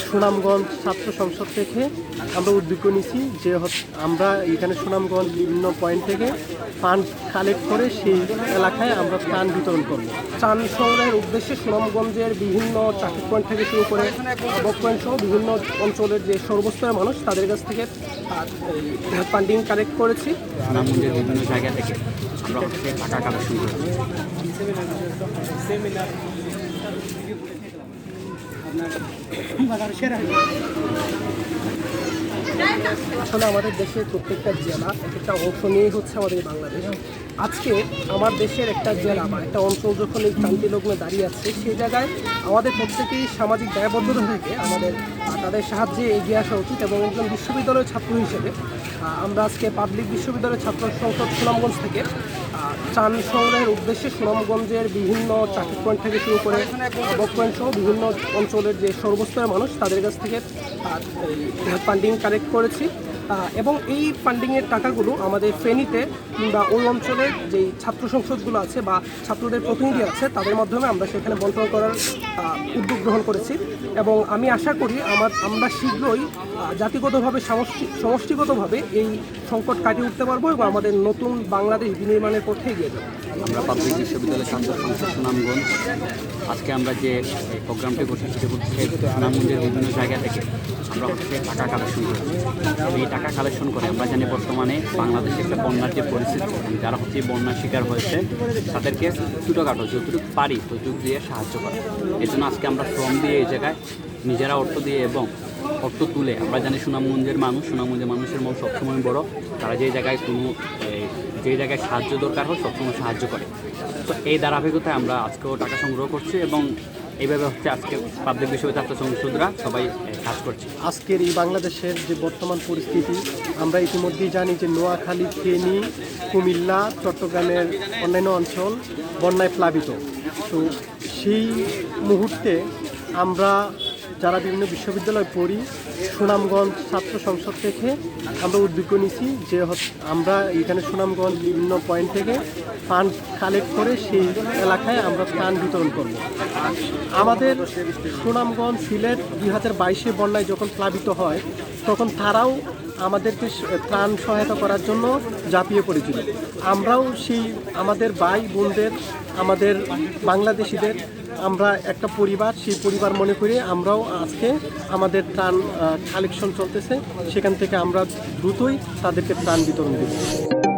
সুনামগঞ্জ ছাত্র সংসদ থেকে আমরা উদ্যোগ নিয়েছি যে আমরা এখানে সুনামগঞ্জ বিভিন্ন পয়েন্ট থেকে ফান্ড কালেক্ট করে সেই এলাকায় আমরা ত্রাণ বিতরণ করব। ত্রাণ শহরের উদ্দেশ্যে সুনামগঞ্জের বিভিন্ন চাকরি পয়েন্ট থেকে শুরু করে বক পয়েন্ট সহ বিভিন্ন অঞ্চলের যে সর্বস্তরের মানুষ তাদের কাছ থেকে ফান্ডিং কালেক্ট করেছি। সুনামগঞ্জের বিভিন্ন জায়গা থেকে আমরা টাকা কালেকশন করি আসলে আমাদের দেশের প্রত্যেকটা জেলা এক একটা অংশ নিয়ে হচ্ছে আমাদের বাংলাদেশ। আজকে আমার দেশের একটা জেলা বা একটা অঞ্চল যখন এই ক্রান্তি লগ্নে দাঁড়িয়ে আছে, সেই জায়গায় আমাদের প্রত্যেকেই সামাজিক দায়বদ্ধতা থেকে আমাদের তাদের সাহায্যে এগিয়ে আসা উচিত এবং একজন বিশ্ববিদ্যালয়ের ছাত্র হিসেবে আমরা আজকে পাবলিক বিশ্ববিদ্যালয়ের ছাত্র সংসদ সুনামগঞ্জ থেকে আহ, শহরের উদ্দেশ্যে সুনামগঞ্জের বিভিন্ন চাকরি পয়েন্ট থেকে শুরু করে বক পয়েন্ট সহ বিভিন্ন অঞ্চলের যে সর্বস্তরের মানুষ তাদের কাছ থেকে ফান্ডিং কালেক্ট করেছি। এবং এই ফান্ডিংয়ের টাকাগুলো আমাদের ফেনীতে কিংবা ওই অঞ্চলের যেই ছাত্র সংসদগুলো আছে বা ছাত্রদের প্রতিনিধি আছে, তাদের মাধ্যমে আমরা সেখানে বন্টন করার উদ্যোগ গ্রহণ করেছি। এবং আমি আশা করি আমার, আমরা শীঘ্রই জাতিগতভাবে, সমষ্টি, সমষ্টিগতভাবে এই সংকট কাটিয়ে উঠতে পারব এবং আমাদের নতুন বাংলাদেশ বিনির্মাণের পথে এগিয়ে যাব। আমরা পাবলিক বিশ্ববিদ্যালয় ছাত্র সংসদ সুনামগঞ্জ। আজকে আমরা যে প্রোগ্রামটি করছি সেটি হচ্ছে সুনামগঞ্জের বিভিন্ন জায়গা থেকে আমরা হচ্ছে টাকা কালেকশন করি এই টাকা কালেকশন করে আমরা জানি বর্তমানে বাংলাদেশে একটা বন্যার যে পরিস্থিতি যারা হচ্ছে বন্যার শিকার হয়েছে, তাদেরকে ছোটোখাটো যতটুকু পারি ততটুকু দিয়ে সাহায্য করে। এই জন্য আজকে আমরা শ্রম দিয়ে এই জায়গায় নিজেরা অর্থ দিয়ে এবং অর্থ তুলে, আমরা জানি সুনামগঞ্জের মানুষ, সুনামগঞ্জের মানুষের মন সবসময় বড়। তারা যে জায়গায় কোনো যে জায়গায় সাহায্য দরকার হয় সবসময় সাহায্য করে। তো এই ধারাবাহিকতায় আমরা আজকেও টাকা সংগ্রহ করছি এবং এইভাবে হচ্ছে আজকে পাবলিক বিশ্ববিদ্যালয় ছাত্র সংসদরা সবাই কাজ করছি। আজকের এই বাংলাদেশের যে বর্তমান পরিস্থিতি, আমরা ইতিমধ্যেই জানি যে নোয়াখালী, ফেনী, কুমিল্লা, চট্টগ্রামের অন্যান্য অঞ্চল বন্যায় প্লাবিত। তো সেই মুহূর্তে আমরা যারা বিভিন্ন বিশ্ববিদ্যালয়ে পড়ি, সুনামগঞ্জ ছাত্র সংসদ থেকে আমরা উদ্যোগ নিয়েছি যে আমরা এখানে সুনামগঞ্জ বিভিন্ন পয়েন্ট থেকে ফান্ড কালেক্ট করে সেই এলাকায় আমরা ত্রাণ বিতরণ করব। আমাদের সুনামগঞ্জ সিলেট দুই হাজার বাইশে বন্যায় যখন প্লাবিত হয়, তখন তারাও আমাদেরকে ত্রাণ সহায়তা করার জন্য ঝাঁপিয়ে পড়েছিল। আমরাও সেই আমাদের ভাই বোনদের, আমাদের বাংলাদেশিদের আমরা একটা পরিবার, সেই পরিবার মনে করি আমরাও আজকে আমাদের ত্রাণ কালেকশন চলতেছে। সেখান থেকে আমরা দ্রুতই তাদেরকে ত্রাণ বিতরণ দেব